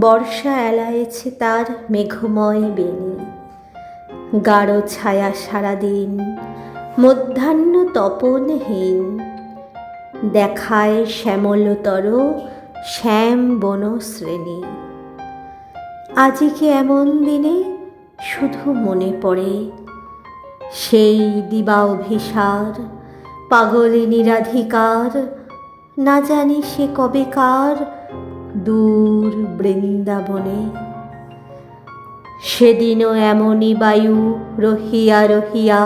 বর্ষা এলায়েছে তার মেঘময় বেনি গাঢ় ছায়া সারাদিন, মধ্যাহ্ন তপনহীন। দেখায় শ্যামলতর শ্যাম বন শ্রেণি। আজি কি এমন দিনে শুধু মনে পড়ে? সেই দিবা অভিসার পাগলে নিরাধিকার না জানি সে কবেকার দূর বৃন্দাবনে। সেদিনও এমনই বায়ু রহিয়া রহিয়া,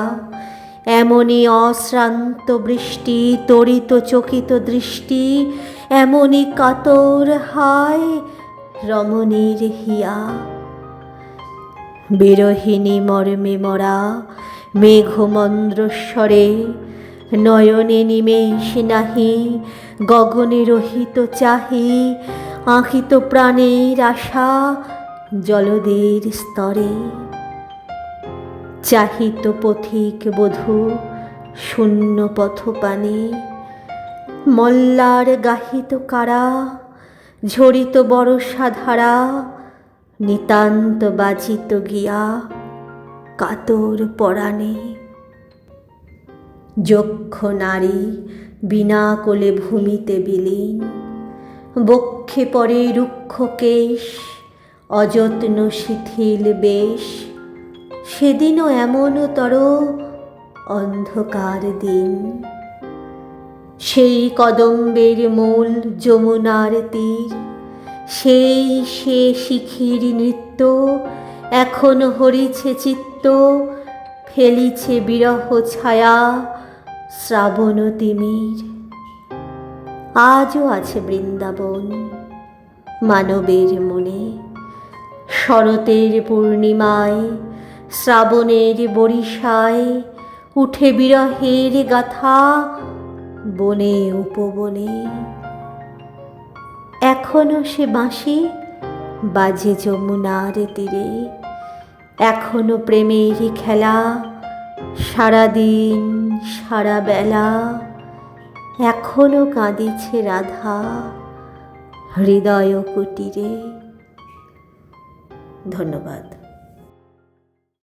এমনই অশ্রান্ত বৃষ্টি তরিত চকিত দৃষ্টি, এমনই কাতর হায় রমণীর হিয়া। বিরহিণী মর্মে মরা মেঘমন্দ্রস্বরে নয়নে নিমেষ নাহি, গগনে রহিত চাহি আঁকিত প্রাণের আশা জলদের স্তরে। চাহিত পথিক বধূ শূন্য পথপানে মল্লার গাহিত কারা, ঝরিত বরষা ধারা, নিতান্ত বাজিত গিয়া কাতর পরাণে। যক্ষ নারী বিনা কোলে ভূমিতে বিলীন। বক্ষে পরে রুক্ষ কেশ, অযত্ন শিথিল বেশ। সেদিনও এমনতর অন্ধকার দিন। সেই কদম্বের মূল যমুনার তীর, সেই সে শিখির নৃত্য, এখন হরিছে চিত্ত, ফেলিছে বিরহ ছায়া শ্রাবণ তিমির। আজও আছে বৃন্দাবন। মানবের মনে, শরতের পূর্ণিমায়, শ্রাবণের বরিশায়, উঠে বিরহের গাথা, বনে উপবনে। এখনও সে বাঁশি বাজে যমুনার তীরে। এখনও প্রেমের খেলা, সারাদিন সারা বেলা এখনও কাঁদিছে রাধা হৃদয় কুটিরে। ধন্যবাদ।